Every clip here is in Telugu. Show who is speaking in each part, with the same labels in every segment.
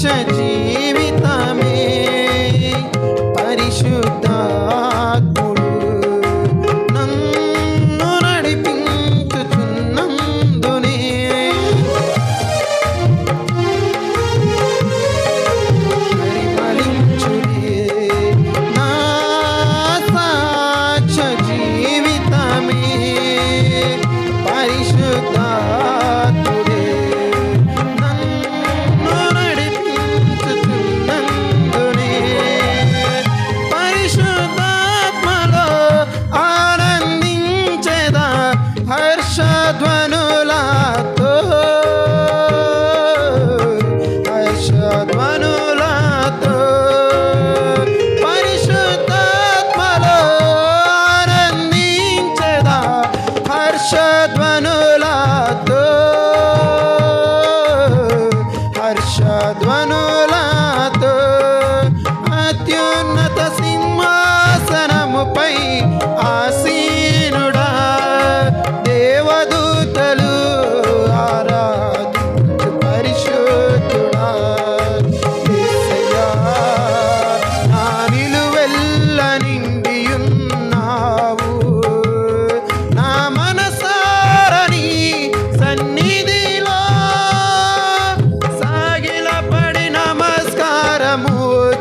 Speaker 1: Gente.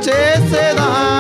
Speaker 1: చేసేదా?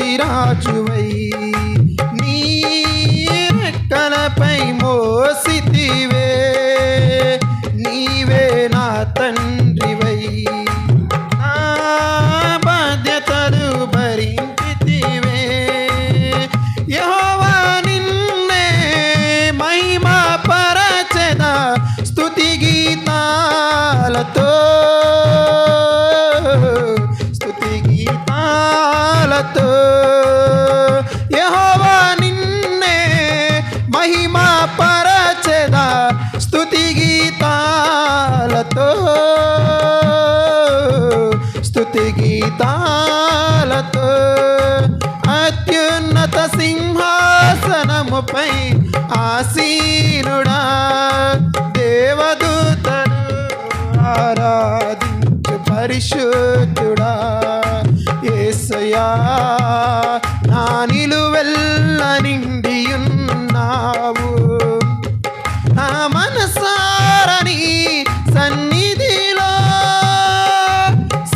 Speaker 1: సిరాజువై నీ రెక్కలపై మోసితివే. నీవే నా తండ్రివై. నా బాధ్యతలు భరించితివే. యహోవా నిన్నే మహిమా పరచద స్తుతి గీతాలతో. స్తుతి గీతా ఘనతతో యహోవా మహిమా పరచెదా. స్థుతి గీతాలతో. స్థుతి గీతాలతో. అత్యున్నత సింహాసనముపై ఆసీనుడా. దేవదూతను ఆరాధించు పరిశుద్ధుడా. ఏసయా నా నిలువెల్ల నిండియున్నావు. నా మనసారని సన్నిధిలో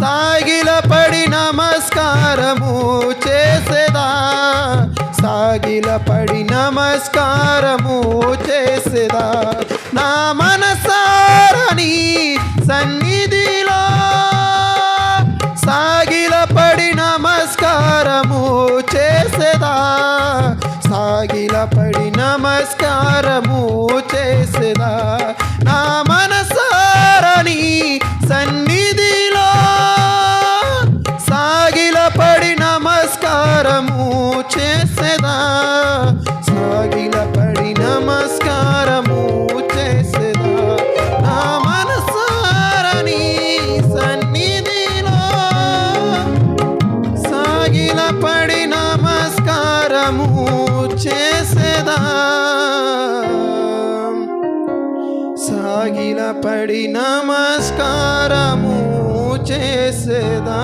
Speaker 1: సాగిలపడి నమస్కారము చేసేదా? సాగిలపడి నమస్కారము చేసేదా? నా మనసారని సన్ని చేసేదా. సాగిలపడి నమస్కారము చేసేదా.